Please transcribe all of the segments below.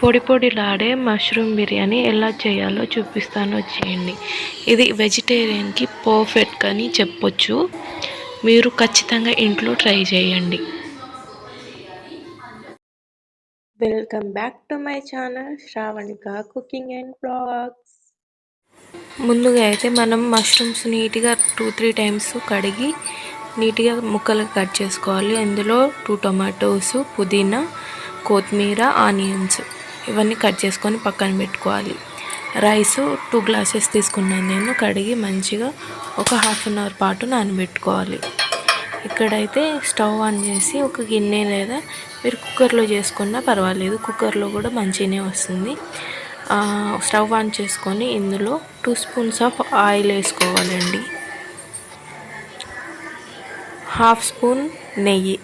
పొడి పొడిలాడే మష్రూమ్ బిర్యానీ ఎలా చేయాలో చూపిస్తాను వచ్చేయండి ఇది వెజిటేరియన్కి పర్ఫెక్ట్ అని చెప్పొచ్చు. మీరు ఖచ్చితంగా ఇంట్లో ట్రై చేయండి. Welcome back to my channel Shravanika cooking and blogs. ముందుగా అయితే మనం మష్రూమ్స్ నీట్గా టూ త్రీ టైమ్స్ కడిగి నీట్గా ముక్కలు కట్ చేసుకోవాలి. అందులో టూ టొమాటోస్ పుదీనా కొత్తిమీర ఆనియన్స్. ఇవన్నీ కట్ చేసుకొని పక్కన పెట్టుకోవాలి. రైస్ టూ గ్లాసెస్ తీసుకున్నాను నేను కడిగి మంచిగా ఒక హాఫ్ అన్ అవర్ పాటు నానబెట్టుకోవాలి. ఇక్కడైతే స్టవ్ ఆన్ చేసి ఒక గిన్నె లేదా మీరు కుక్కర్లో చేసుకున్నా పర్వాలేదు కుక్కర్లో కూడా మంచిగానే వస్తుంది. స్టవ్ ఆన్ చేసుకొని ఇందులో టూ స్పూన్స్ ఆఫ్ ఆయిల్ వేసుకోవాలండి. హాఫ్ స్పూన్ నెయ్యి.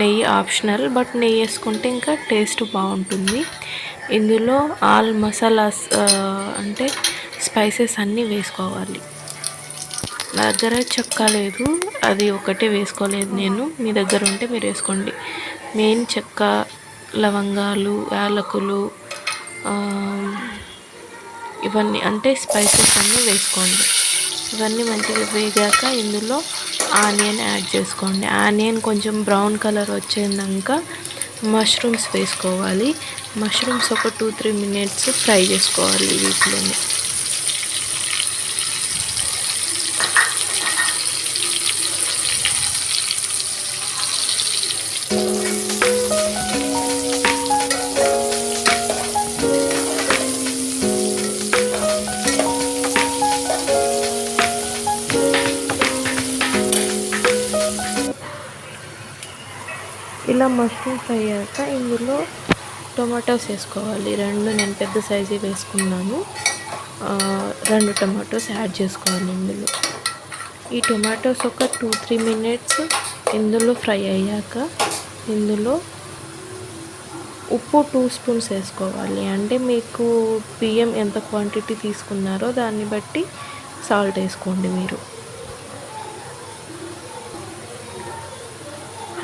నెయ్యి ఆప్షనల్ బట్ నెయ్యి వేసుకుంటే ఇంకా టేస్ట్ బాగుంటుంది. ఇందులో ఆల్ మసాలాస్ అంటే స్పైసెస్ అన్నీ వేసుకోవాలి. నా దగ్గర చెక్క లేదు అది ఒకటే వేసుకోలేదు నేను. మీ దగ్గర ఉంటే మీరు వేసుకోండి. మెయిన్ చెక్క లవంగాలు యాలకులు ఇవన్నీ అంటే స్పైసెస్ అన్నీ వేసుకోండి. ఇవన్నీ మంచిగా వేగాక ఇందులో ఆనియన్ యాడ్ చేసుకోండి. ఆనియన్ కొంచెం బ్రౌన్ కలర్ వచ్చేదాక మష్రూమ్స్ వేసుకోవాలి. మష్రూమ్స్ ఒక టూ త్రీ మినిట్స్ ఫ్రై చేసుకోవాలి వీటిలోనే. ఇలా మష్రూమ్స్ అయ్యాక ఇందులో టొమాటోస్ వేసుకోవాలి. రెండు నేను పెద్ద సైజు వేసుకున్నాను. రెండు టొమాటోస్ యాడ్ చేసుకోవాలి ఇందులో. ఈ టొమాటోస్ ఒక టూ త్రీ మినిట్స్ ఇందులో ఫ్రై అయ్యాక ఇందులో ఉప్పు టూ స్పూన్స్ వేసుకోవాలి. అంటే మీకు బియ్యం ఎంత క్వాంటిటీ తీసుకున్నారో దాన్ని బట్టి సాల్ట్ వేసుకోండి మీరు.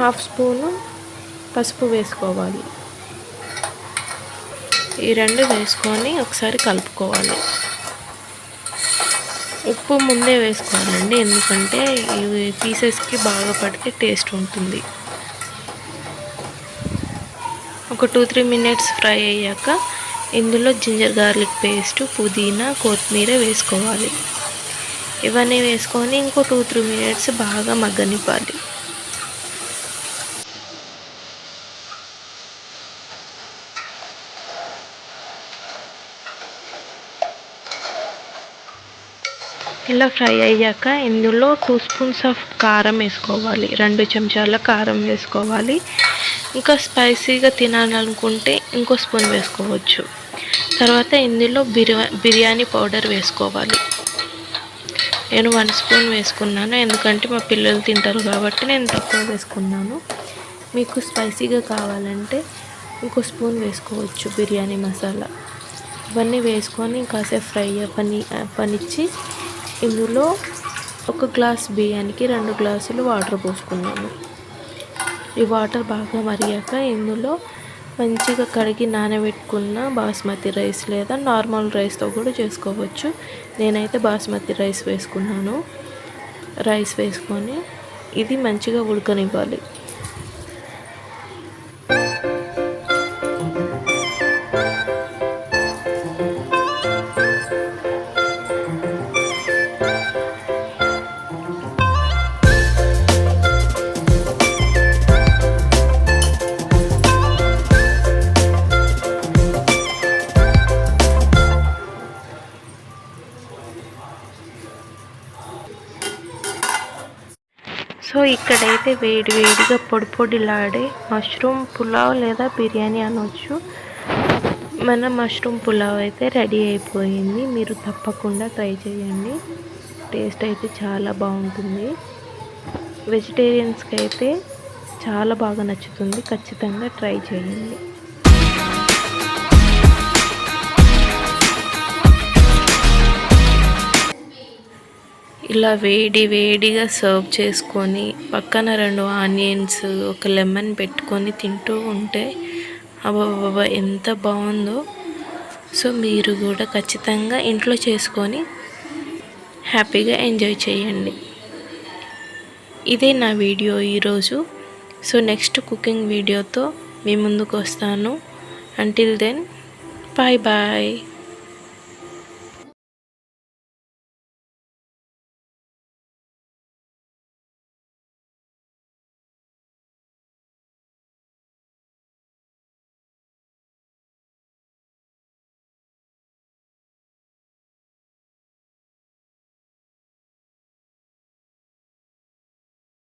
హాఫ్ స్పూను పసుపు వేసుకోవాలి. ఈ రెండు వేసుకొని ఒకసారి కలుపుకోవాలి. ఉప్పు ముందే వేసుకోవాలండి ఎందుకంటే ఇవి పీసెస్కి బాగా పడితే టేస్ట్ ఉంటుంది. ఒక టూ త్రీ మినిట్స్ ఫ్రై అయ్యాక ఇందులో జింజర్ గార్లిక్ పేస్ట్ పుదీనా కొత్తిమీర వేసుకోవాలి. ఇవన్నీ వేసుకొని ఇంకో టూ త్రీ మినిట్స్ బాగా మగ్గనివ్వాలి. ఇలా ఫ్రై అయ్యాక ఇందులో టూ స్పూన్స్ ఆఫ్ కారం వేసుకోవాలి. రెండు చెంచాల కారం వేసుకోవాలి. ఇంకా స్పైసీగా తినాలనుకుంటే ఇంకో స్పూన్ వేసుకోవచ్చు. తర్వాత ఇందులో బిర్యా బిర్యానీ పౌడర్ వేసుకోవాలి. నేను వన్ స్పూన్ వేసుకున్నాను. ఎందుకంటే మా పిల్లలు తింటారు కాబట్టి నేను తక్కువ వేసుకున్నాను. మీకు స్పైసీగా కావాలంటే ఇంకో స్పూన్ వేసుకోవచ్చు బిర్యానీ మసాలా. ఇవన్నీ వేసుకొని కాసేపు ఫ్రై పని పనిచ్చి ఇందులో ఒక గ్లాస్ బియ్యానికి రెండు గ్లాసులు వాటర్ పోసుకున్నాము. ఈ వాటర్ బాగా మరిగాక ఇందులో మంచిగా కడిగి నానబెట్టుకున్న బాస్మతి రైస్ లేదా నార్మల్ రైస్తో కూడా చేసుకోవచ్చు. నేనైతే బాస్మతి రైస్ వేసుకున్నాను. రైస్ వేసుకొని ఇది మంచిగా ఉడకనివ్వాలి. సో ఇక్కడైతే వేడి వేడిగా పొడి పొడిలాడే మష్రూమ్ పులావ్ లేదా బిర్యానీ అనవచ్చు మన మష్రూమ్ పులావ్ అయితే రెడీ అయిపోయింది. మీరు తప్పకుండా ట్రై చేయండి. టేస్ట్ అయితే చాలా బాగుంటుంది. వెజిటేరియన్స్కి అయితే చాలా బాగా నచ్చుతుంది. ఖచ్చితంగా ట్రై చేయండి. ఇలా వేడి వేడిగా సర్వ్ చేసుకొని పక్కన రెండు ఆనియన్స్ ఒక లెమన్ పెట్టుకొని తింటూ ఉంటే అబ్బాబాబా ఎంత బాగుందో. సో మీరు కూడా ఖచ్చితంగా ఇంట్లో చేసుకొని హ్యాపీగా ఎంజాయ్ చేయండి. ఇదే నా వీడియో ఈరోజు. సో నెక్స్ట్ కుకింగ్ వీడియోతో మీ ముందుకు వస్తాను. Until then bye bye